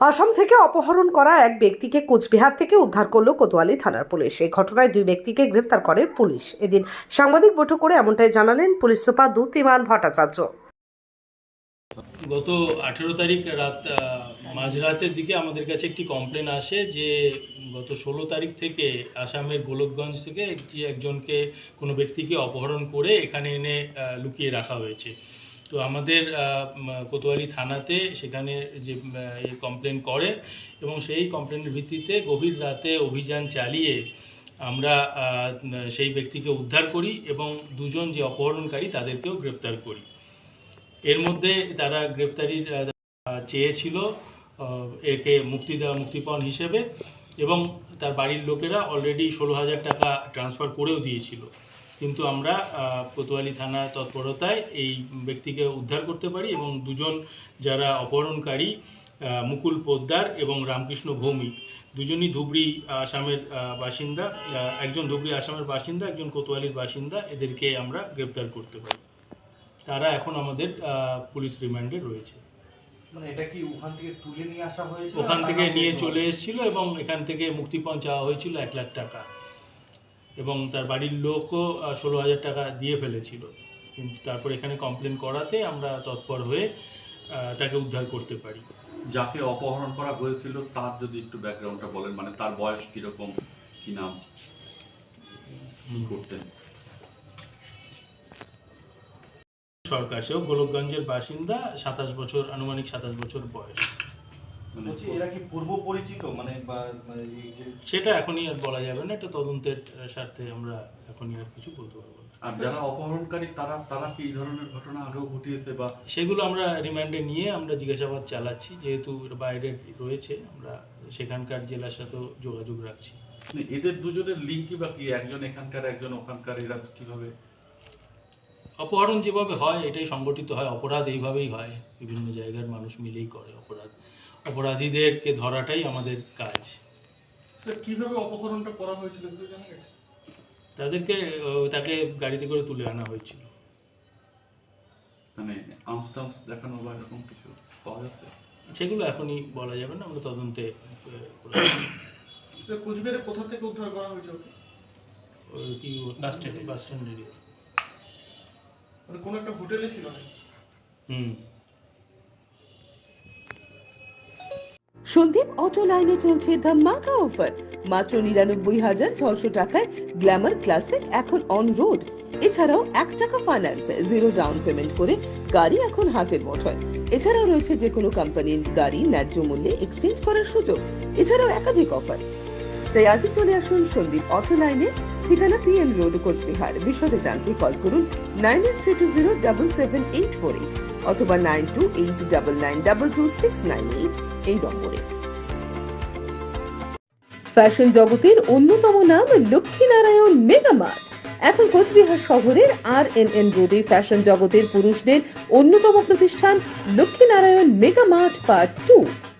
আসাম থেকে অপহরণ করা এক ব্যক্তিকে কোচবিহার থেকে উদ্ধার করল কোতোয়ালি থানার পুলিশ। এই ঘটনায় দুই ব্যক্তিকে গ্রেফতার করে পুলিশ। এদিন সাংবাদিক বৈঠক করে এমনটাই জানালেন পুলিশ সুপার দুতিমান ভট্টাচার্য। গত আঠেরো তারিখ রাত মাঝরাতের দিকে আমাদের কাছে একটি কমপ্লেন আসে যে গত ষোলো তারিখ থেকে আসামের গোলকগঞ্জ থেকে একজনকে কোনো ব্যক্তিকে অপহরণ করে এখানে এনে লুকিয়ে রাখা হয়েছে। তো আমাদের কোতোয়ালি থানাতে সেখানে যে কমপ্লেন করে এবং সেই কমপ্লেনের ভিত্তিতে গভীর রাতে অভিযান চালিয়ে আমরা সেই ব্যক্তিকে উদ্ধার করি এবং দুজন যে অপহরণকারী তাদেরকেও গ্রেপ্তার করি। এর মধ্যে তারা গ্রেপ্তারির চেয়েছিল একে মুক্তি দেওয়া মুক্তিপণ হিসেবে এবং তার বাড়ির লোকেরা অলরেডি ষোলো হাজার টাকা ট্রান্সফার করেও দিয়েছিল। কিন্তু আমরা কোতোয়ালি থানার তৎপরতায় এই ব্যক্তিকে উদ্ধার করতে পারি এবং দুজন যারা অপহরণকারী মুকুল পোদ্দার এবং রামকৃষ্ণ ভৌমিক দুজনই ধুবড়ি আসামের বাসিন্দা একজন ধুবড়ি আসামের বাসিন্দা একজন কোতোয়ালির বাসিন্দা এদেরকে আমরা গ্রেপ্তার করতে পারি। তারা এখন আমাদের পুলিশ রিমান্ডে রয়েছে। মানে এটা কি ওখান থেকে নিয়ে ওখান থেকে নিয়ে চলে এসেছিল এবং এখান থেকে মুক্তিপণ চাওয়া হয়েছিল এক লাখ টাকা। এবং তার বাড়ির লোকও ষোলো হাজার টাকা দিয়ে ফেলেছিল। কিন্তু তারপর এখানে কমপ্লেন করাতে আমরা তৎপর হয়ে তাকে উদ্ধার করতে পারি। যাকে অপহরণ করা হয়েছিল তার যদি একটু ব্যাকগ্রাউন্ডটা বলেন মানে তার বয়স কীরকম কি নাম? কি করতেন? সরকার সেও গোলকগঞ্জের বাসিন্দা সাতাশ বছর আনুমানিক সাতাশ বছর বয়স। বলছি এরা কি পূর্ব পরিচিত? মানে বা মানে এই যে সেটা এখনই আর বলা যাবে না এটা তদন্তের স্বার্থে আমরা এখনই আর কিছু বলতে পারব না। আর যারা অপহরণকারী তারা তারা কি এই ধরনের ঘটনা আগেও ঘটিয়েছে বা সেগুলো আমরা রিমান্ডে নিয়ে আমরা জিজ্ঞাসাবাদ চালাচ্ছি যেহেতু বাইরে রয়েছে আমরা সেখানকার জেলার সাথেও যোগাযোগ রাখছি। মানে এদের দুজনের লিঙ্কই বা কি? একজন এখানকার একজন ওখানকার এরা কীভাবে অপহরণ যেভাবে হয় এটাই সংগঠিত হয়। অপরাধ এইভাবেই হয়। বিভিন্ন জায়গার মানুষ মিলেই করে অপরাধ। অপরাধীদেরকে ধরাটাই আমাদের কাজ। স্যার কীভাবে অপহরণটা করা হয়েছিল কিছু জানা গেছে তাদেরকে তাকে গাড়িতে করে তুলে আনা হয়েছিল। মানে আউন্স টাউন্স দেখানো বা এরকম কিছু পাওয়া যাচ্ছে? সেগুলো এখনই বলা যাবে না আমরা তদন্তে স্যার কোচবিহারে কোথা থেকে উদ্ধার করা হয়েছে কি বাস স্ট্যান্ডে বাস স্ট্যান্ড এরিয়া মানে কোনো একটা হোটেলে ছিল না। হুম। সন্দীপ অটো লাইনে চলছে ধামাকা অফার। মাত্র নিরানব্বই হাজার ছশো টাকায় গ্ল্যামার ক্লাসিক এখন অন রোড এছাড়াও এক টাকা ফাইন্যান্স জিরো ডাউন পেমেন্ট করে গাড়ি এখন হাতের মুঠোয়। এছাড়াও রয়েছে যে কোনো কোম্পানির গাড়ি ন্যায্য মূল্যে এক্সচেঞ্জ করার সুযোগ। এছাড়াও একাধিক অফার তাই আজই চলে আসুন সন্দীপ অটো লাইনে ঠিকানা পিএম রোড, কোচবিহার। বিশদে জানতে কল করুন nine eight three two zero double seven eight four eight অথবা nine two eight double nine double two six nine eight এই নম্বরে। ফ্যাশন জগতের অন্যতম নাম লক্ষ্মীনারায়ণ মেগামার্ট এখন কোচবিহার শহরের আর এন এন রোডে ফ্যাশন জগতের পুরুষদের অন্যতম প্রতিষ্ঠান লক্ষ্মীনারায়ণ মেগামার্ট পার্ট টু।